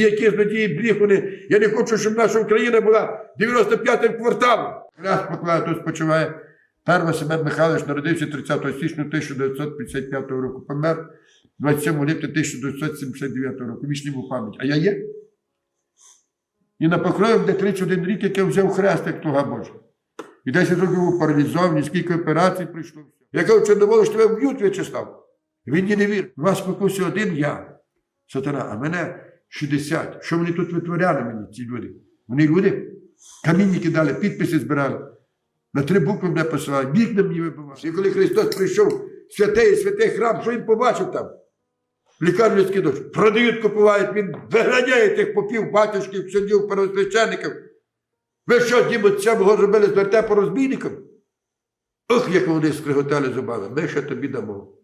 Які злодії бріг вони. Я не хочу, щоб наша Україна була 95-м кварталом. Раз поклав, тут спочиває. Перва Семен Михайлович народився 30 січня 1955 року. Помер 27 липня 1979 року. Вічний йому пам'ять. А я є? І на покрові де 31 рік, як я взяв хрест, як туга Божа. І 10 років був паралізований, скільки операцій пройшло. Я кажу, Чорноволу, що тебе вб'ють, В'ячеслав. Він мені не вірить. Вас спокусив один я, сатана, а мене 60. Що вони тут витворяли мені, ці люди? Вони люди? Камінні кидали, підписи збирали. На три букви мене посилали, вікна мені вибивав. І коли Христос прийшов, святий, святий храм, що він побачив там? Лікар людський дощ. Продають, купувають, він виганяє тих попів, батюшків, суддів, первосвященників. Ви що, дімо, це мого зробили з вертепу розбійником? Ох, як вони скриготали зубами, ми ще тобі дамо.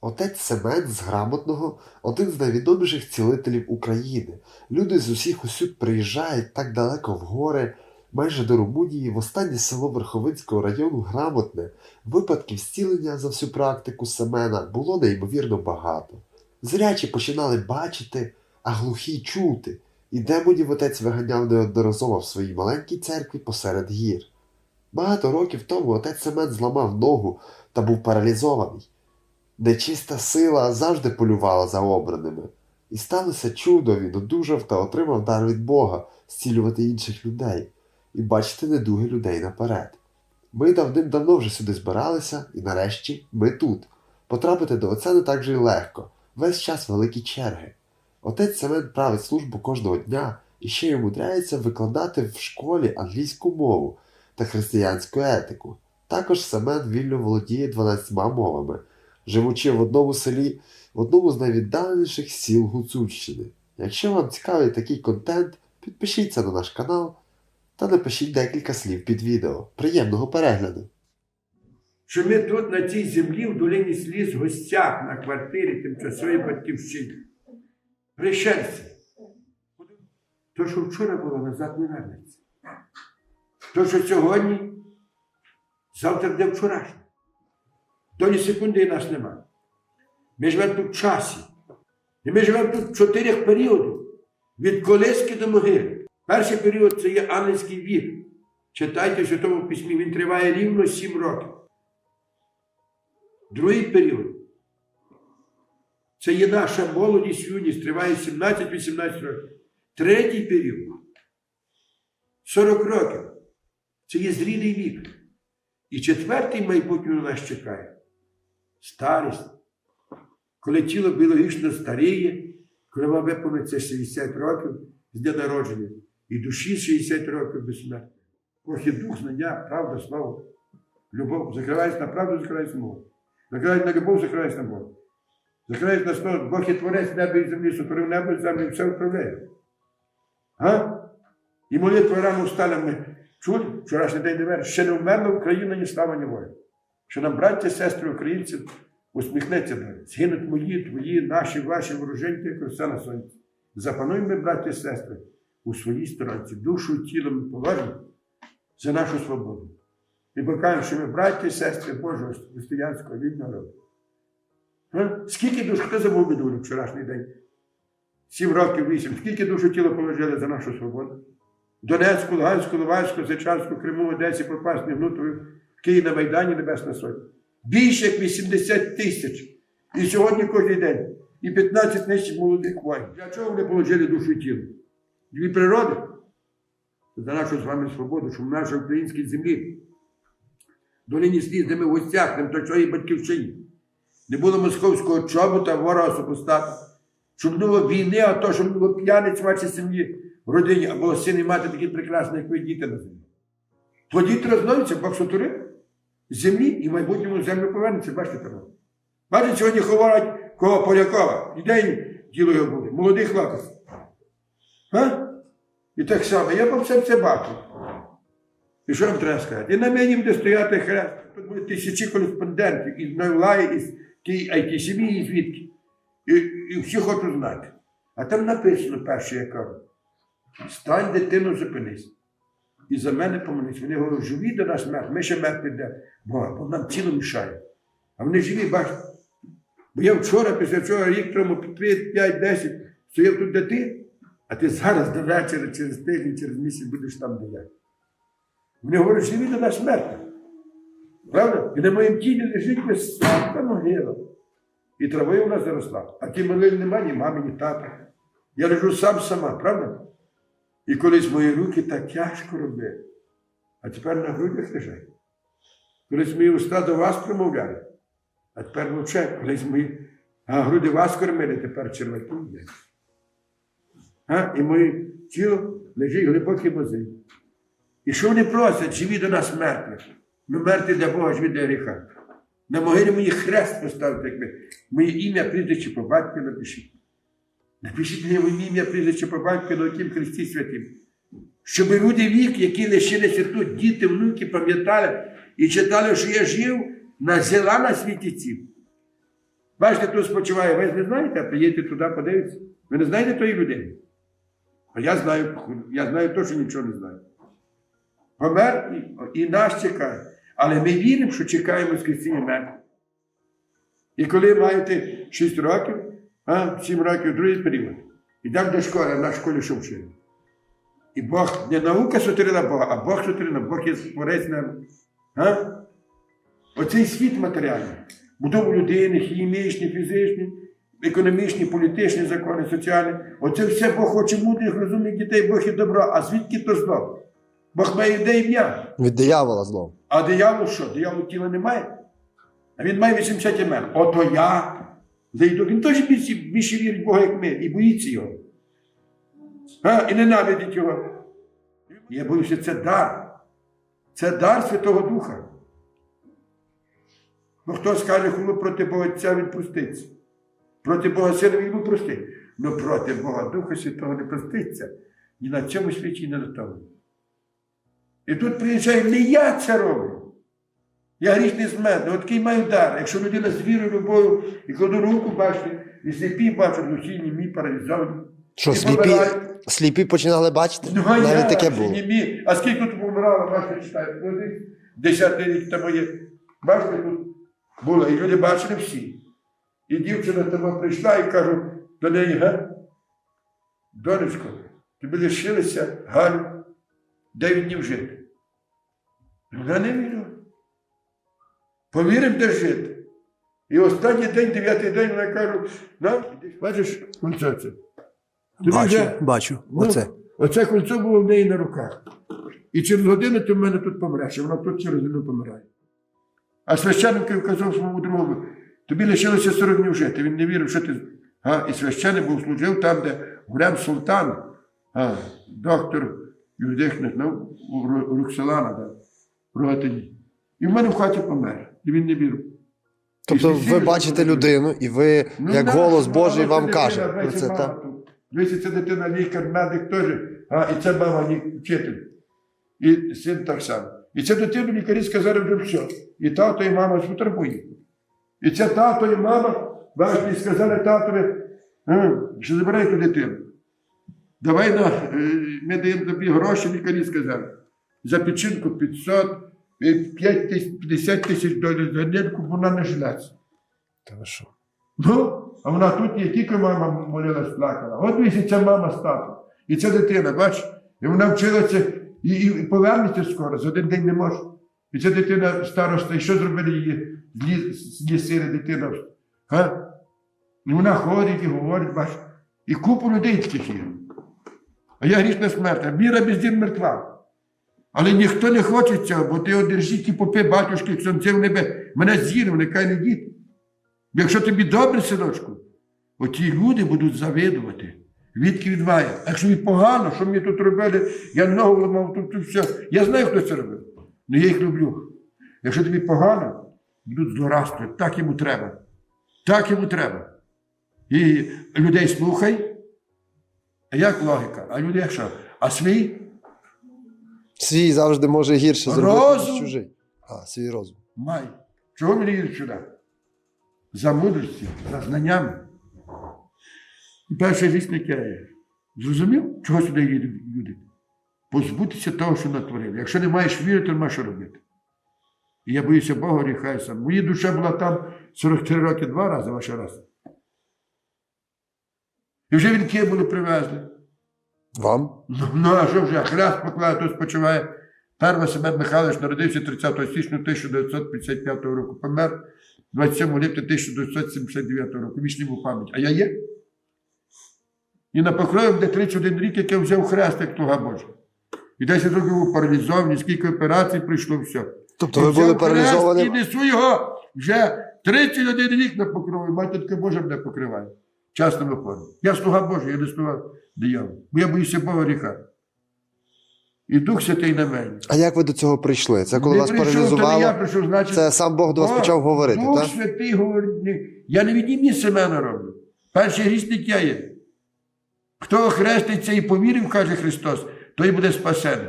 Отець Семен з Грамотного один з найвідоміших цілителів України. Люди з усіх усюд приїжджають так далеко в гори, майже до Румунії, в останнє село Верховинського району Грамотне. Випадків зцілення за всю практику Семена було неймовірно багато. Зрячі починали бачити, а глухі чути, і демонів отець виганяв неодноразово в своїй маленькій церкві посеред гір. Багато років тому отець Семен зламав ногу та був паралізований. Нечиста сила завжди полювала за обраними. І сталося чудо, він одужав та отримав дар від Бога зцілювати інших людей і бачити недуги людей наперед. Ми давним-давно вже сюди збиралися, і нарешті ми тут. Потрапити до отця не так же й легко, весь час великі черги. Отець Семен править службу кожного дня і ще й умудряється викладати в школі англійську мову та християнську етику. Також Семен вільно володіє 12 мовами живучи в одному селі, в одному з найвіддаленіших сіл Гуцульщини. Якщо вам цікавий такий контент, підпишіться на наш канал та напишіть декілька слів під відео. Приємного перегляду! Що ми тут, на цій землі, в долині сліз, в гостях на квартирі тимчасової батьківщини. Пришельці. То, що вчора було, назад не вернеться. То, що сьогодні, завтра буде вчорашнє. Доні секунди нас нема. Ми живемо тут в часі. І ми живемо тут в чотирьох періодах. Від колиски до могили. Перший період це є ангельський вік. Читайте в Святому Письмі, він триває рівно 7 років. Другий період. Це є наша молодість, юність, триває 17-18 років. Третій період 40 років. Це є зрілий вік. І четвертий майбутнє нас чекає старість. Коли тіло біологічно старіє, коли вам виповниться 60 років з дня народження, і душі 60 років безсмертно. Ох і дух, знання, правда, слово, любов. Закривається на правду, закривається на мову. Закривається на любов, закривається на Бога. Закривається на слово, Бог є творець неба і землі, сотворив небо і землю, все управляє. А? І молитва рано встала ми. Чули? Вчорашній день не Ще не вмерла Україна, ні слава, ні воля. Що нам, браття, сестри, українці, усміхнеться далі. Згинуть мої, твої, наші, ваші вороженьки, як роса на сонці. Запануємо, браття, сестри, у своїй сторонці, душу і тілом положимо за нашу свободу. І покажемо, що ми браття і сестри Божого християнського вільного роду. А? Скільки душ, хто забув минулий вчорашній день? Сім років, вісім. Скільки душ і тіло положили за нашу свободу? Донецьку, Луганську, Луганську, Сичанську, Криму, Одесі, Попасні, Гнутові, в Києві на Майдані Небесна Сотня. Більше як 80 тисяч. І сьогодні кожен день. І 15 тисяч молодих воїн. Для чого вони положили душу і тіло? Дві природи. За нашу з вами свободу, щоб в нашій українській землі, долині сліз, де ми в гостях, не точої батьківщині. Не було московського чобота, ворога супостата. Щоб було війни, а то, щоб було п'яниць вашій сім'ї в родині, або син і мати такі прекрасні, як ви діти на землі. То діти розновляться, Бог сотворив землі і майбутньому землю повернеться, бачите тому. Бачите, сьогодні ховають кого Полякова. І де діло його буде? Молодий хлопець. І так само, я по все це бачу. І що вам треба сказати? І на мені буде стояти хрест. Тут буде тисячі кореспондентів із Новлаї, із тієї ITCB, і звідки. І, і всі хочуть знати. А там написано перше, я кажу. Стань, дитину, зупинись. І за мене помолись. Вони говорять, живі до нас мертв, ми ще мертв піде Бога, бо нам тіло мішає. А вони живі, бачите. Бо я вчора, після цього рік тому, 3, 5, 10, стояв тут, де ти, а ти зараз до вечора, через тиждень, через місяць будеш там, де я. Вони говорять, живі до нас мертві. Правда? І на моїм тілі лежить висока могила. І травою вона заросла. А ті могили немає ні мами, ні тата. Я лежу сам сама, правда? І колись мої руки так тяжко робили, а тепер на грудях лежать. Колись мої уста до вас промовляли, а тепер мовчать. Колись мої а груди вас кормили, тепер червотіють. А? І моє тіло лежить в глибокій мози. І що вони просять, живі до нас мертвих. Ми мертві для Бога, живі для гріха. На могилі мені хрест поставити, як ви. Моє ім'я, прізвище по батьку напишіть. Напишіть моє ім'я, прізвище по батьку на тім Христі святім. Щоб люди вік, які лишилися тут, діти, внуки, пам'ятали і читали, що я жив на зела на світі цім. Бачите, тут спочиває, ви ж не знаєте, а приїдете туди, подивитися. Ви не знаєте тої людини? А я знаю, я знаю точно нічого не знаю. Помер і, і нас чекає. Але ми віримо, що чекаємо Воскресіння мертвих. І коли маєте 6 років, а, 7 років, другий період, йдемо до школи, а в школі що вчили. І Бог, не наука сотворила Бога, а Бог сотворила, Бог є творець нам. А? Оцей світ матеріальний, будову людини, хімічні, фізичні, економічні, політичні закони, соціальні. Оце все Бог хоче мудрих, розумних дітей, Бог і добро. А звідки то зло? Бог має де ім'я. Від диявола знову. А диявол що? Диявол тіла немає. А він має 80 імен. Ото я зайду. Він теж більше, більше вірить в Бога, як ми, і боїться його. А, і ненавидить його. Я боюся, це дар. Це дар Святого Духа. Ну хто скаже, хулу проти Бога Отця він проститься. Проти Бога Сина він простить. Ну проти Бога Духа Святого не проститься. Ні на цьому світі, ні на тому. І тут приїжджає, не я це роблю. Я грішний з мене, от маю дар. Якщо людина з вірою, любов'ю, і кладу руку, бачите, і сліпі бачать, глухі, німі, паралізовані. Що, сліпі, сліпі починали бачити? Ну, а Навіть як таке було. Німі. А скільки тут помирало, бачите, читають, ну, десятий рік тому є. Бачите, тут було, і люди бачили всі. І дівчина тому прийшла і кажу до неї, га? Донечко, тобі лишилося Галю, дев'ять днів жити. Вона не вірила. Повірив, де жити. І останній день, дев'ятий день, вона каже, нам, бачиш, кольцо це. Тобі Бачу, вже- бачу. Ну, Оце. Оце кольцо було в неї на руках. І через годину ти в мене тут помреш, і вона тут через годину помирає. А священник казав своєму другу, тобі лишилося 40 днів жити. Він не вірив, що ти. А, і священник був служив там, де Гурем Султан, а, доктор юридичних наук у Ру- да, в Рогатині. І в мене в хаті помер. І він не вірив. Тобто ви бачите людину, і ви, Ну, як да, голос Божий, вам дитина, каже про це, так? Дивіться, це дитина лікар, медик теж, а і це мама вчитель. І син так само. І це дитину лікарі сказали вже все. І тато, і мама потребує. І це тато і мама, бачите, сказали татові, «Е, що забирай ту дитину. Давай на, е, ми даємо тобі гроші, лікарі сказали. За печінку 500, е, 5 тисяч, 50 тисяч годинку, бо вона не що? Ну, а вона тут є, тільки мама молилась, плакала. От дивіться, ця мама татом. І ця дитина, бачиш, і вона вчилася і, і повернеться скоро, за один день не може. І ця дитина староста, і що зробили її злі, злісили дитина? Га? І вона ходить і говорить, бачиш. І купу людей таких є. А я грішна смертна, міра без дін мертва. Але ніхто не хоче цього, бо ти одержи ті попи, батюшки, ксьонці в небе. Мене з'їли, кай не діти. Якщо тобі добре, синочку, оті люди будуть завидувати. Відки відває. А якщо мені погано, що мені тут робили, я ногу ламав, тут, тут все. Я знаю, хто це робив. але я їх люблю. Якщо тобі погано, будуть злорадствувати. Так йому треба. Так йому треба. І людей слухай. А як логіка? А люди як що? А свій? Свій завжди може гірше зробити, Розум. ніж чужий. А, свій розум. Май. Чого мені їдуть сюди? За мудрості, за знаннями. І перший вісник я. Зрозумів, чого сюди їдуть люди? Позбутися того, що натворили. Якщо не маєш віри, то нема що робити. І я боюся Бога, гріха і сам. Моя душа була там 43 роки два рази, ваша раз. І вже вінки були привезли. Вам? Ну, ну а що вже? Хрест поклав, тут спочиває. Перва Семен Михайлович народився 30 січня 1955 року. Помер 27 липня 1979 року. Вічний був пам'ять. А я є? І на покрові буде 31 рік, як я взяв хрест, як туга Божа. І 10 років був паралізований, скільки операцій прийшло все. Тобто ви були хрест І несу його вже 31 рік на покрові. Матінка Божа мене покриває. Часто виходить. Я слуга Божий, я не слуга диявола. Бо я боюся Бога гріха. І Дух Святий на мене. А як ви до цього прийшли? Це коли Не вас прийшов, то не я прийшов, значить, Це сам Бог до вас О, почав говорити, Дух так? Святий говорить. Я не від імені Семена роблю. Перший грішник я є. Хто хреститься і повірив, каже Христос, той буде спасений.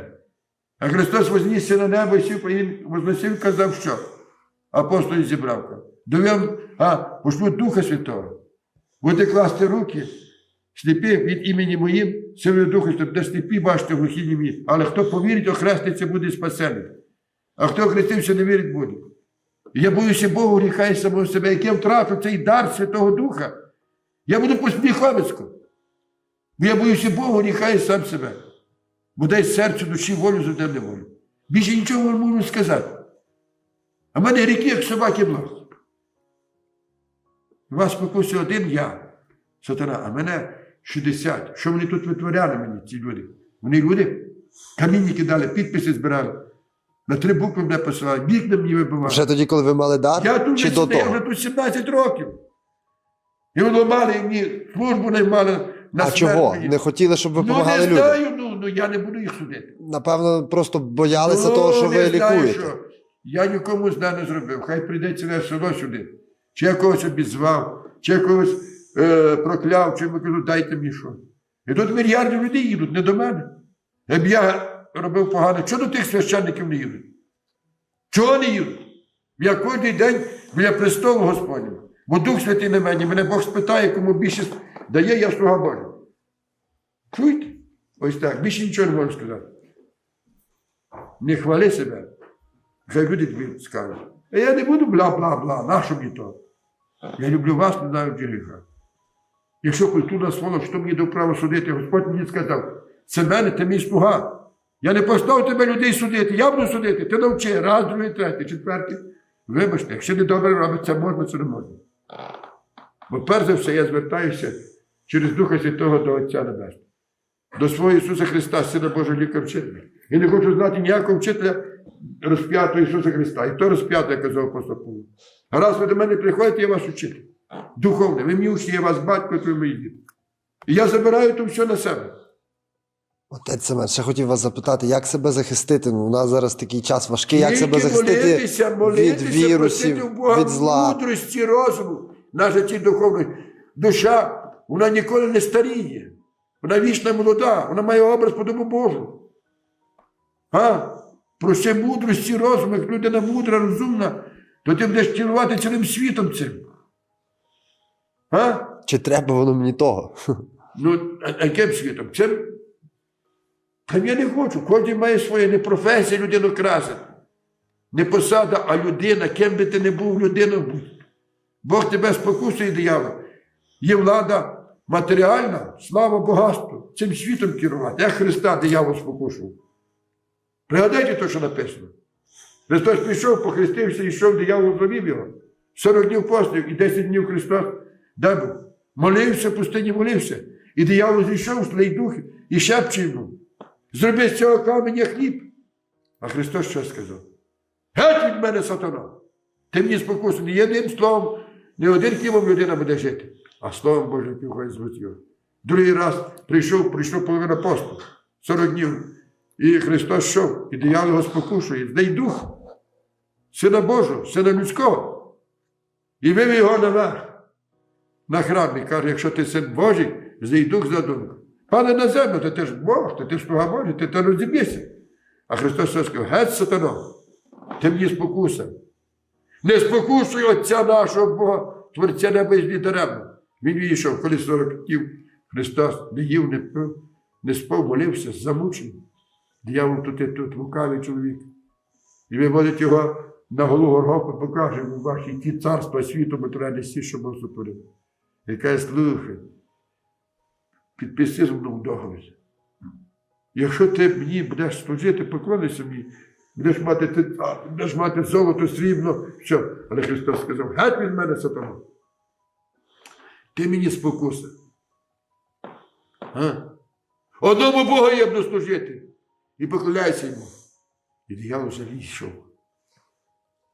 А Христос вознісся на небо і сів, і він возносив, і казав, що апостолів зібрав. Довів, а пошлю Духа Святого. Буде класти руки, сліпі від імені моїм, силою Духа Святого, де сліпі бачите глухі німі. Але хто повірить, охреститься, буде спасений. А хто хрестився, не вірить буде. Я боюся Богу гріха і самого себе, як я втрату цей дар Святого Духа. Я буду посміховицько. Бо я боюся Богу гріха і сам себе. Бо дай серцю душі волю за не волю. Більше нічого не можу сказати. А в мене гріхи, як собаки благ. Вас спокусив один я, сатана, а мене 60. Що вони тут витворяли мені, ці люди? Вони люди? Камінні кидали, підписи збирали. На три букви мене посилали, бік на мені вибивали. Вже тоді, коли ви мали дар? Я тут Чи до я того? вже тут 17 років. І воно мали мені службу не мали на А чого? мені. Не хотіли, щоб ви Ну допомагали не людям? знаю, ну, ну я не буду їх судити. Напевно, просто боялися Ну, того, що не ви знаю, лікуєте. що. Я нікому зна не зробив. Хай прийде ціле село сюди. Чи я когось обізвав, чи я когось е, прокляв, чи я кажу, дайте мені що. І тут мільярди людей їдуть, не до мене. Якб я робив погано, чого до тих священників не їдуть? Чого не їдуть? Я кожен день біля престолу Господнього. Бо Дух Святий на мені, мене Бог спитає, кому більше дає, я слуга Божий. Чуєте? Ось так. Більше нічого не можу сказати. Не хвали себе. Хай люди тобі скажуть. А я не буду бла-бла-бла, нащо мені то? Я люблю вас, не знаю гріха. Якщо культурна сволоч, що мені дав право судити, Господь мені сказав, це мене, ти мій слуга. Я не поставив тебе людей судити, я буду судити, ти навчи, раз, другий, третій, четвертий. Вибачте, якщо не добре робить, це можна, це не можна. Бо перш за все я звертаюся через Духа Святого до Отця Небесного, до свого Ісуса Христа, Сина Божого ліка вчителя. І не хочу знати ніякого вчителя розп'ятого Ісуса Христа. І то розп'ятий, як казав апостол Павло. А раз ви до мене приходите, я вас учитель. Духовний, ви мені учні, я вас батько, то ви мої діти. І я забираю то все на себе. Отець Семен, ще хотів вас запитати, як себе захистити? Ну, у нас зараз такий час важкий, як Тільки себе захистити молитися, молитися, від вірусів, у Бога від зла. мудрості, розуму на житті духовної. Душа, вона ніколи не старіє. Вона вічна молода, вона має образ подобу Божу. А? Проси мудрості, розуму, як людина мудра, розумна, то ти будеш керувати цілим світом цим. А? Чи треба воно мені того? Ну, а яким світом? Це Та я не хочу. Кожен має своє не професія людину красить. Не посада, а людина, ким би ти не був людина. Бог тебе спокусує, диявол. Є влада матеріальна, слава багатству, цим світом керувати. Як Христа диявол спокушував. Пригадайте те, що написано. Христос пішов, похрестився, йшов, диявол зловів його. 40 днів постів і 10 днів Христос був? Молився, в пустині молився. І диявол зійшов, злий дух, і шепче йому. Зроби з цього каменя хліб. А Христос що сказав? Геть від мене, сатана! Ти мені спокусив, не єдиним словом, не один хлібом людина буде жити, а словом Божим півхай звуть його. Другий раз прийшов, прийшов половина посту, 40 днів. І Христос йшов, і диявол його спокушує, злий дух, сина Божого, сина людського. І вивів його наверх на храм і каже, якщо ти син Божий, злий дух задумав. Пане на землю, то ти ж Бог, то ти ж слуга Божий, ти то розіб'єшся. А Христос сказав, геть сатано, ти мені спокуса. Не спокушуй Отця нашого Бога, Творця неба і даремно. Він війшов, коли 40 днів Христос не їв, не пив, не спав, молився, замучений. Диявол тут і тут, лукавий чоловік. І виводить його на голову Горгофа, покаже ваші ті царства світу, бо треба не сі, що Бог сотворив. І каже, слухай, підписи мною договір. Якщо ти мені будеш служити, поклонишся мені, будеш мати, ти- будеш мати золото, срібно, що? Але Христос сказав, геть від мене, сатана. Ти мені спокуса. А? Одному Богу я буду служити. І поклоняйся йому. І диявол вже відійшов.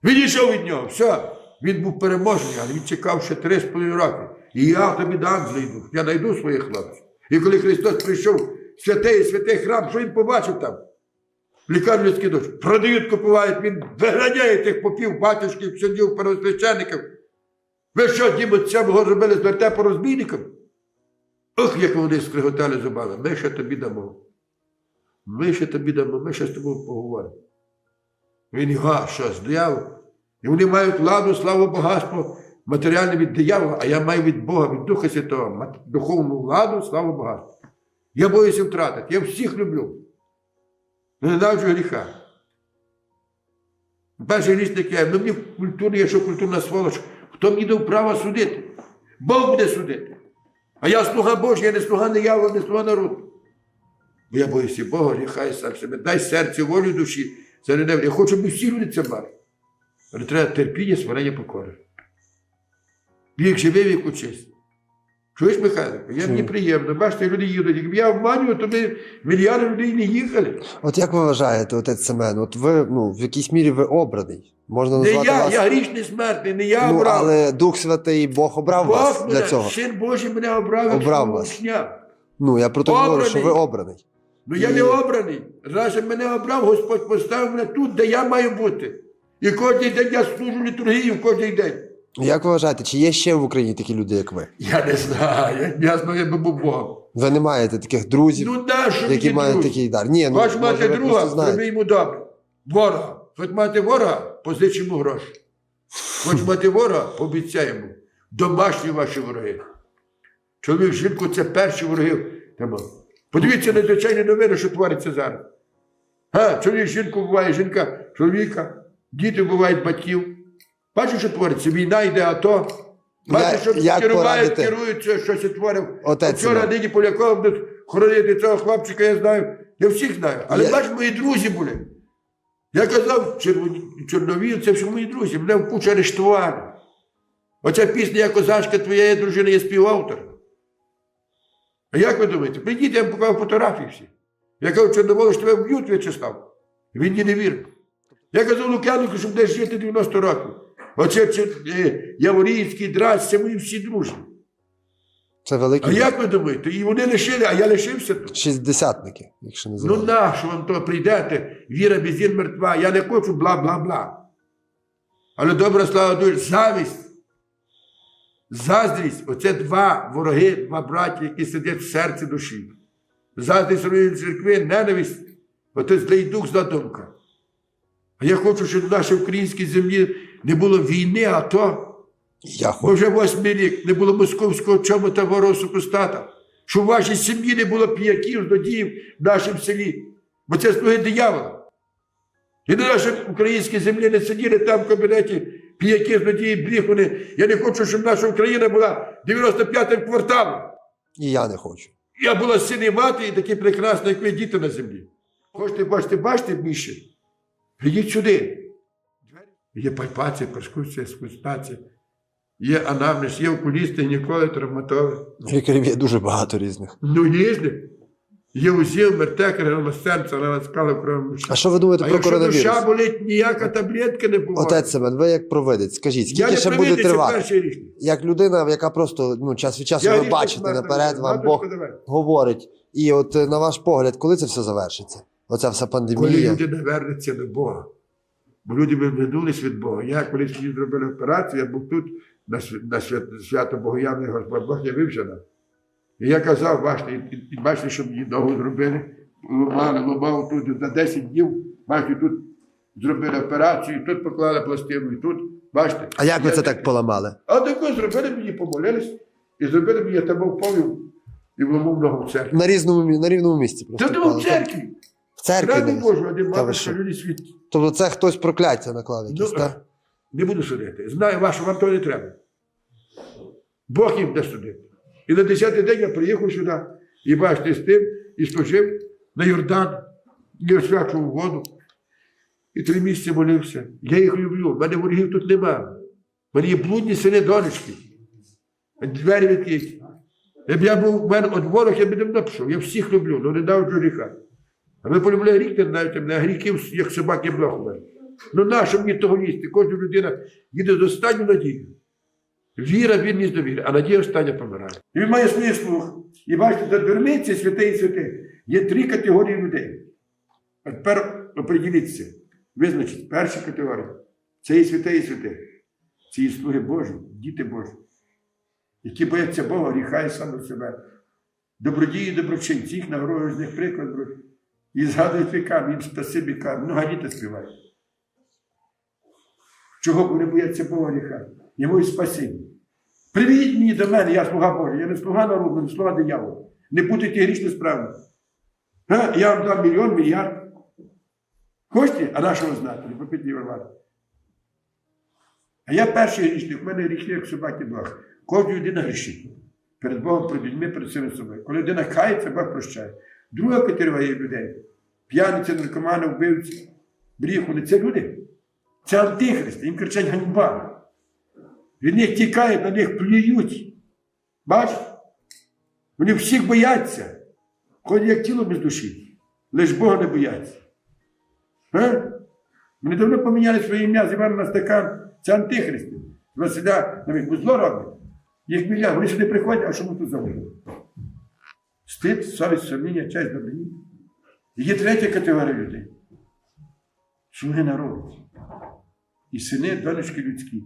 Відійшов від нього. Все. Він був переможений, але він чекав ще три з половиною роки. І я тобі дам зайду. Я знайду своїх хлопців. І коли Христос прийшов святий, святий храм, що він побачив там? Лікар людський душ. Продають, купувають, він виганяє тих попів, батюшків, суддів, первосвященників. Ви що, дімо, цього зробили з вертепу розбійником? Ох, як вони скриготали зубами. Ми ще тобі дамо. Ми ще тобі дамо, ми ще з тобою поговоримо. Він його, а що, з дияволом? І вони мають ладу, славу багатство, матеріальне від диявола, а я маю від Бога, від Духа Святого, духовну владу, славу багатство. Я боюся втратити, я всіх люблю. Ненавиджу гріха. Перший грішник я, ну мені в культурі, я що культурна сволоч, хто мені дав право судити? Бог буде судити. А я слуга Божий, я не слуга диявола, не слуга народу. Бо я боюся Бога, гріха і сам себе. Дай серці, волю душі. Це не небо. Я хочу, щоб всі люди це мали. Але треба терпіння, смирення покори. Вік живий, вік учись. Чуєш, Михайло? Я мені приємно. Бачите, люди їдуть. Якби я обманював, то ми мільярди людей не їхали. От як ви вважаєте, отець Семен, от ви ну, в якійсь мірі ви обраний. Можна Не назвати я, вас. я грішний смертний, не я ну, обрав. але Дух Святий Бог обрав вас Бог для цього. Син Божий мене обрав, як Обрав свого вас. учня. Ну, я про те говорю, що ви Обраний. Ну я І- не обраний. Раз мене обрав, Господь поставив мене тут, де я маю бути. І кожен день я служу літургію кожен день. Як ви вважаєте, чи є ще в Україні такі люди, як ви? Я не знаю, я знаю, я би був Богом. Ви не маєте таких друзів, Ну да, що які мені мають друзі? такий дар. Ні, ну може, мати ви друга, просто знаєте. зроби йому добре. Ворога. Хоч мати ворога, позич йому гроші. Хоч мати ворога, пообіцяй йому. Домашні ваші вороги. Чоловік, жінку це перші вороги. Тому. Подивіться на звичайні новини, що твориться зараз. А, чоловік жінку буває, жінка чоловіка, діти бувають батьків. Бачиш, що твориться? Війна йде, АТО. Бачиш, що як керувають, порадити? керують, що щось творив. Отець Вчора нині Поляков будуть хоронити цього хлопчика, я знаю. Я всіх знаю. Але Я- бач, мої друзі були. Я казав, червоні- чорновіл, це всі мої друзі, мене в пуч арештували. Оця пісня «Я козачка твоєї дружини є співавтор. А як ви думаєте? Прийдіть, я вам покажу фотографії всі. Я кажу, Чорноволу, що тебе вб'ють, В'ячеслав. Він мені не вірив. Я казав Лук'яненку, щоб десь жити 90 років. Оце це, е, Яворівський, Дрась, це мої всі друзі. Це А як ви думаєте? І вони лишили, а я лишився тут. шістдесятники, якщо Ну називати. нащо вам то прийдете? Віра без вір мертва. Я не хочу бла-бла-бла. Але добра слава дуже, завість. Заздрість оце два вороги, два браті, які сидять в серці душі. Заздрість руїн церкви, ненависть, оце злий дух, зла думка. А я хочу, щоб в нашій українській землі не було війни, а то Я хочу. вже восьмий рік не було московського чому та ворога супостата. Щоб в вашій сім'ї не було п'яків, злодіїв в нашому селі. Бо це слуги диявола. І на нашій українській землі не сиділи там в кабінеті п'яки, злодії, бріхуни. Я не хочу, щоб наша Україна була 95-м кварталом. І я не хочу. Я була син і мати і такі прекрасні, як ви діти на землі. Хочете бачити, бачите більше? Прийдіть сюди. Є пальпація, перскусія, скустація, є анамнез, є окулісти, гінекологи, травматологи. Лікарів є дуже багато різних. Ну, різні. Є УЗІЛ, мертекер, гелмосенця, аналаскали крові. А що ви думаєте А про якщо душа болить, ніяка таблетка не буває. Отець Семен, ви як провидець, скажіть, скільки не ще буде тривати? Як людина, яка просто ну, час від часу Я ви бачите наперед, вам Бог говорить. І от е, на ваш погляд, коли це все завершиться? Оця вся пандемія. Коли люди навернуться до Бога. Бо люди відвернулись від Бога. Я колись мені зробили операцію, я був тут на, на свят- свято Богоявний Господь Бог явився нам. І я казав, бачите, і, і- і бачите, що мені ногу зробили, ломали, ломав тут за 10 днів, бачите, тут зробили операцію, тут поклали пластину, і тут, бачите. А як ви це так поламали? А тако зробили мені, помолились, і зробили мені, я там впав і вломив ногу в церкві. На різному на рівному місці просто. було в церкві. Церкві. Один Та ви матушка, що? люди світ. Тобто це хтось прокляття наклав якісь, Ну, так? не буду судити. Знаю вашу, вам того не треба. Бог їм буде судити. І на 10-й день я приїхав сюди. І бачите, з тим, і служив на Йордан, і освячував воду. І три місяці молився. Я їх люблю. В мене ворогів тут нема. В мене є блудні сини донечки. Двері відкриті. Якби я був в мене от ворог, я б давно пішов. Я всіх люблю, але не дав гріха. А ви полюбляє гріх, не знаєте а гріхів, як собаки блох. Ну нащо мені того їсти? Кожна людина їде з останню надію. Віра, вірність до віри, а надія остання помирає. І він має свій слух. І бачите, за дверми це і святе. Є три категорії людей. А тепер оприділіться, визначіть, перша категорія. Це і святе, і святе. Це і слуги Божі, діти Божі, які бояться Бога, і саме себе. Добродії, доброчинці, їх нагорою з них приклад беруть. І згадують вікам, їм спасибі кажуть, много діти співають. Чого вони бояться Бога гріха? Йому і спасибі. Приведіть мені до мене, я слуга Божий, я не слуга народу, не слуга диявола. Не будете грішні справи. Я вам дам мільйон, мільярд. Хочете? А нашого знати? Не попитні Варвара. А я перший грішник, в мене грішник, як собаки Бог. Кожна людина грішить. Перед Богом, перед людьми, перед самим собою. Коли людина кається, Бог прощає. Друга категорія людей. П'яниці, наркомани, вбивці, бріхуни це люди. Це антихристи, їм кричать ганьба. Від них тікають, на них плюють. Бачиш? Вони всіх бояться. Ходять як тіло без душі. Лиш Бога не бояться. А? Вони давно поміняли своє ім'я з Івана на стакан. Це антихристи. Василя навіть зло роблять. Їх мільярд. Вони сюди приходять, а що ми тут забули? Стид, совість, сумління, честь, добрині. Є третя категорія людей. Слуги народу. І сини, донечки людські,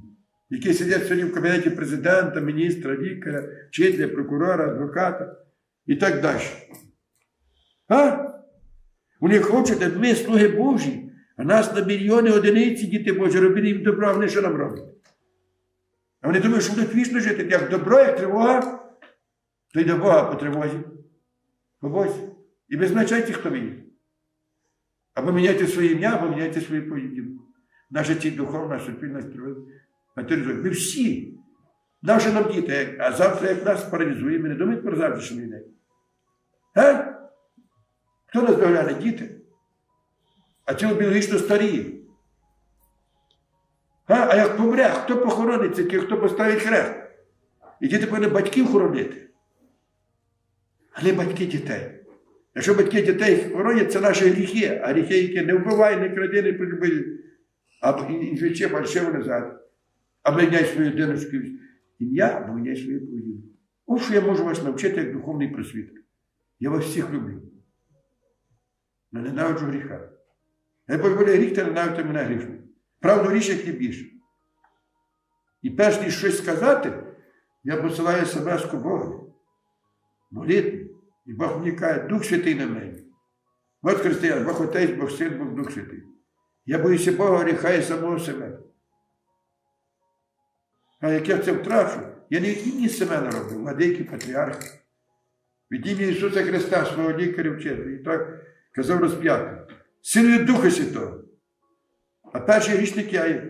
які сидять сьогодні в кабінеті президента, міністра, лікаря, вчителя, прокурора, адвоката і так далі. А? Вони хочуть, аби ми, слуги Божі, а нас на мільйони одиниці, діти Божі, робили їм добро, а вони що нам роблять? А вони думають, що будуть вічно жити. Як добро, як тривога, то й до Бога по. Бозі. І визначайте, хто є. Або міняйте своє ім'я, або міняйте свою поведінку. Наша ці духовна суспільна матеріалізує. Ми всі. Наші нам діти, а завтра як нас паралізує, ми не думаємо про завтрашній день. А? Хто нас догляне? Діти? А ці біологічно старі. А, а як помре, хто похоронить цих, хто поставить хрест? І діти повинні батьків хоронити, а не батьки дітей. Якщо батьки дітей хоронять, це наші гріхи, а гріхи, які не вбивай, не кради, не полюби, або інжиче фальшиво назад, або міняй свою диночку ім'я, або міняй свою поведінку. Ось що я можу вас навчити як духовний просвітер. Я вас всіх люблю. Не ненавиджу гріха. Я повідомляю гріх, та ненавидьте мене грішно. Правду гріш, як не більше. І перш ніж щось сказати, я посилаю смс-ку Богу. Молитві. І Бог мені каже, Дух Святий на мені. От християн, Бог Отець, Бог Син, Бог Дух Святий. Я боюся Бога гріха самого себе. А як я це втрачу, я не від імені Семена робив, а деякі патріархи. Від імені Ісуса Христа, свого лікаря вчителя. І так казав розп'ятий. Силою Духа Святого. А перший грішник я є.